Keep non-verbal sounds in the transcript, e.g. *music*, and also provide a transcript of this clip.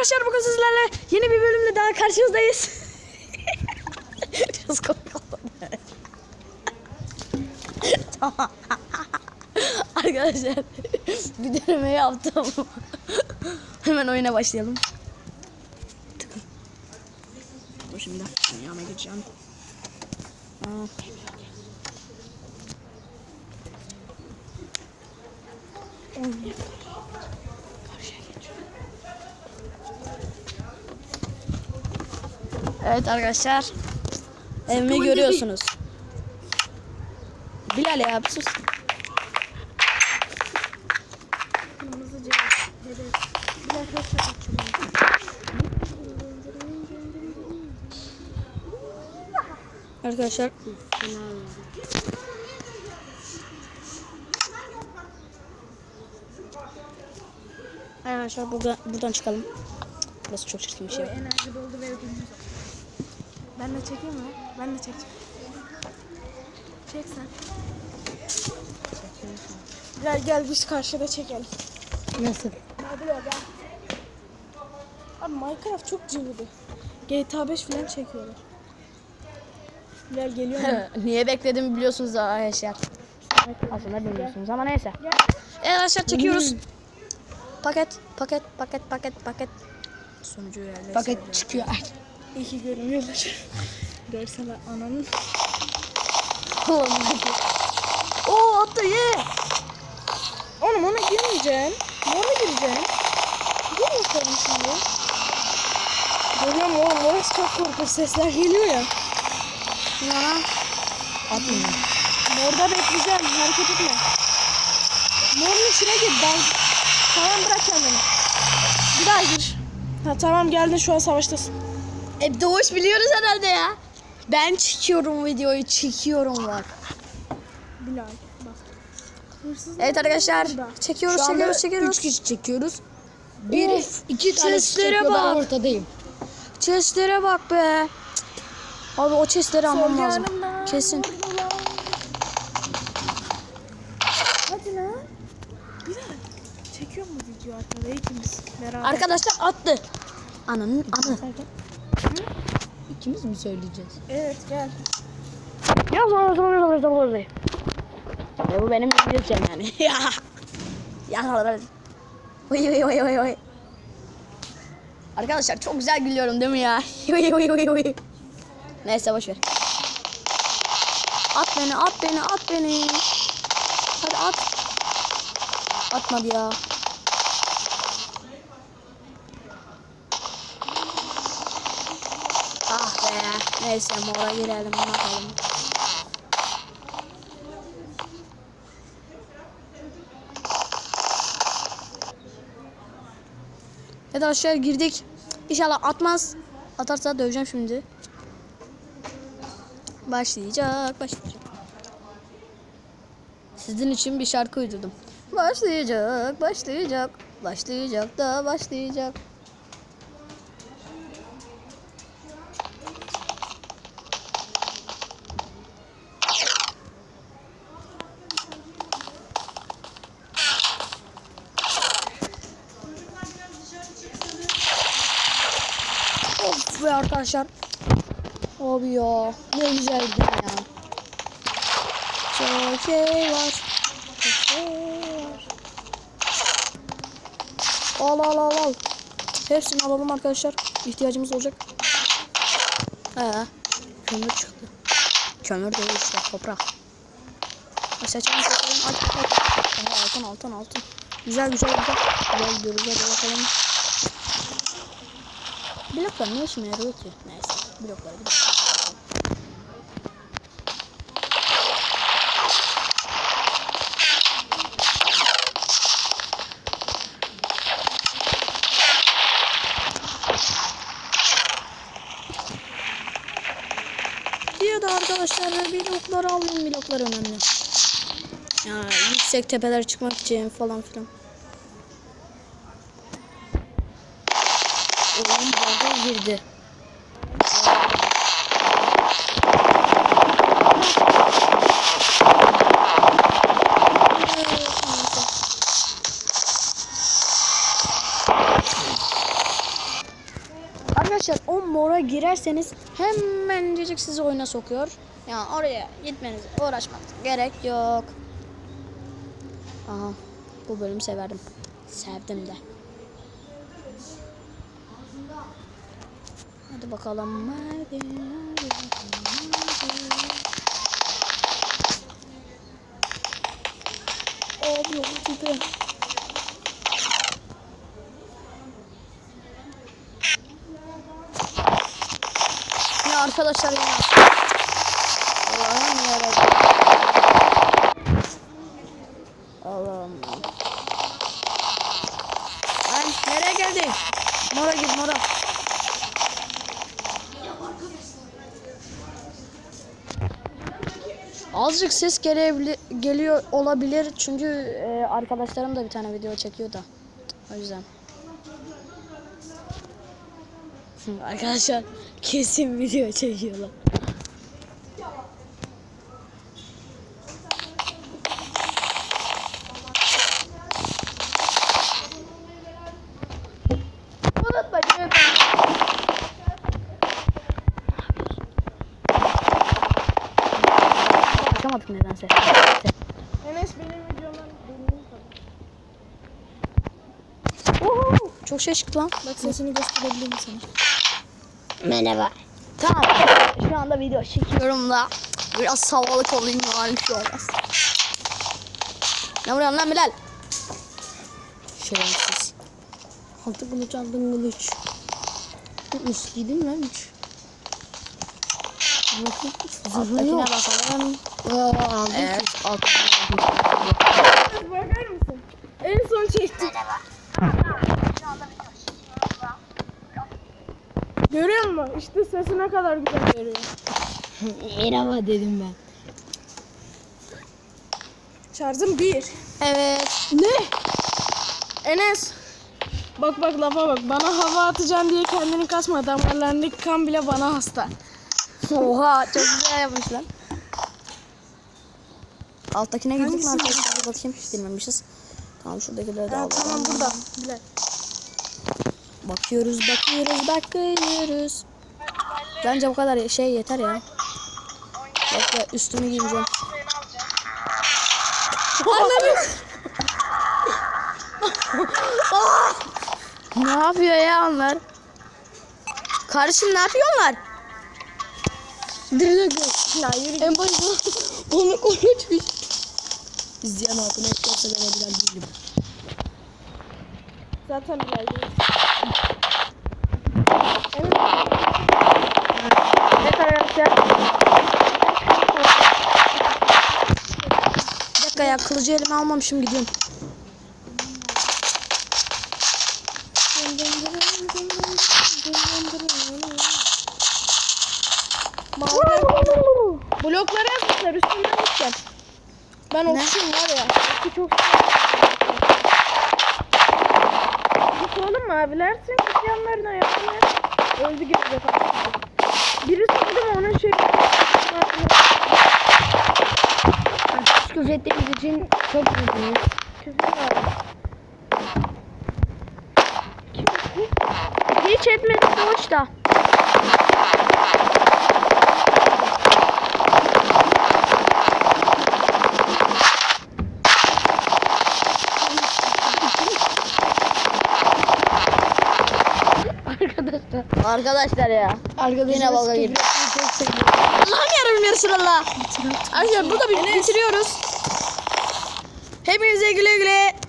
arkadaşlar bugün sizlerle yeni bir bölümle daha karşınızdayız. *laughs* Biraz komik *laughs* arkadaşlar bir deneme yaptım. Hemen oyuna başlayalım. Dur şimdi dünyama gireceğim. Aa. Evet arkadaşlar. Evimi görüyorsunuz. Bilal ya sus. Arkadaşlar Arkadaşlar buradan, buradan çıkalım. Burası çok çirkin bir şey. Enerji doldu ve ödülümüz Ben de çekeyim mi? Ben de çekeceğim. Çek sen. Gel gel biz karşıda çekelim. Nasıl? Hadi gel. Abi Minecraft çok cıvıdı. GTA 5 falan çekiyorlar. Gel geliyor? *laughs* Niye bekledim biliyorsunuz arkadaşlar. Aslında bilmiyorsunuz ama neyse. Gel. Evet arkadaşlar çekiyoruz. Paket, paket, paket, paket, paket. Sonucu yerleştireceğim. Paket çıkıyor. İyi ki görünüyorlar. Görsene *laughs* ananın. Oo attı ye. Oğlum ona girmeyeceksin. Ona gireceksin. Gir bakalım şimdi. Görüyorum oğlum orası çok korkunç sesler geliyor ya. Yana. Atmıyor. Morda bekleyeceğim hareket etme. Morun içine gir ben. Tamam bırak kendini. Bir daha gir. Ha tamam geldin şu an savaştasın. E Doğuş biliyoruz herhalde ya. Ben çekiyorum videoyu çekiyorum var. Bilal bak. Evet arkadaşlar burada. çekiyoruz Şu anda çekiyoruz çekiyoruz. üç kişi çekiyoruz. Biri Of, iki tane seslere çekiyor ben bak. ortadayım. Chestlere bak be. Abi o chestleri almam lazım. yanımdan Kesin. Hadi lan. Bilal. Çekiyor mu video arkada ikimiz beraber? Arkadaşlar attı. Ananın anı. İkimiz mi söyleyeceğiz? Evet gel. Ya sonra sonra sonra sonra sonra. E bu benim İngilizcem yani. *laughs* Ya. Ya. Oy oy oy oy oy. Arkadaşlar çok güzel gülüyorum değil mi ya? *laughs* Oy oy oy oy. Neyse boş ver. At beni, at beni, at beni. Hadi at. Atmadı ya. Ah be. Neyse mora girelim bakalım. Evet arkadaşlar girdik. İnşallah atmaz. Atarsa döveceğim şimdi. Başlayacak, başlayacak. Sizin için bir şarkı uydurdum. Başlayacak, başlayacak, başlayacak da başlayacak. Of be arkadaşlar. Abi ya ne güzel bir ya. Çok şey var. Çok şey var. Al al al al. Hepsini alalım arkadaşlar. İhtiyacımız olacak. He. Kömür çıktı. Kömür değil işte toprak. Seçelim seçelim. Aha, altın altın altın. Güzel güzel güzel. Güzel hadi bakalım. Bloklar ne işime yarıyor ki? Neyse. Blokları bir dakika. Arkadaşlar blokları alayım bloklar önemli. Ya yüksek tepeler çıkmak için falan filan. Girdi. arkadaşlar o mora girerseniz hemencecik sizi oyuna sokuyor. Yani oraya gitmenize uğraşmak gerek yok. Aha bu bölümü severdim. Sevdim de. Hadi bakalım. Hadi. Abi yok tipi. Ya arkadaşlar ya. Allah'ım yarabbim. Allah'ım. Ay nereye geldik? Mora git mora. Azıcık ses gelebilir, geliyor olabilir çünkü e, arkadaşlarım da bir tane video çekiyor da. O yüzden. Arkadaşlar kesin video çekiyorlar. Bakamadık nedense. Enes benim videomdan benim Oho, çok şey çıktı lan. Bak sesini gösterebilirim sana. Merhaba. Tamam. Şu anda video çekiyorum da biraz havalık olayım yani şu an. Ne vuruyorsun lan Bilal? Şerefsiz. Altı kılıç aldın kılıç. Üst mi lan üç? Zırhı yok. bakalım. Aa, aldım Evet. Alttakine Bakar mısın? En son çektim. Görüyor musun? İşte sesi ne kadar güzel veriyor. Merhaba dedim ben. Şarjım bir. Evet. Ne? Enes. Bak bak lafa bak. Bana hava atacaksın diye kendini kasma. Damarlarındaki kan bile bana hasta. *laughs* Oha çok güzel yapmış lan. Alttakine girdik mi? Bir bakayım. Girmemişiz. Tamam şuradakileri de alalım. tamam burada. Bilal. Bakıyoruz, bakıyoruz, bakıyoruz. Bence bu kadar şey yeter ya. Bekle üstümü giyeceğim. Anladım. *laughs* ne yapıyor ya onlar? Kardeşim ne yapıyorlar? Dur dur Ya yürü En başta *laughs* onu konuşmuş. İzleyen altına etkilerse ben Bilal değilim. Zaten Bilal değil. Evet arkadaşlar. Bir dakika ya kılıcı elime almamışım gidiyorum. Yazmışlar üstünden gideceğim. Ben Ne? okşuyum var ya. Okşu çok Git oğlum mavilersin. Git yanlarına Öldü gibi zaten. Biri sandım onun şey. Küfür ettiğimiz için çok üzgünüz. Küfür var. Hiç etmedik de Arkadaşlar. Ya. Arkadaşlar. Yine çok seviyorum. Allah'ım yarabbim ya Resulallah. Arkadaşlar burada bitiriyoruz. Hepinize güle güle.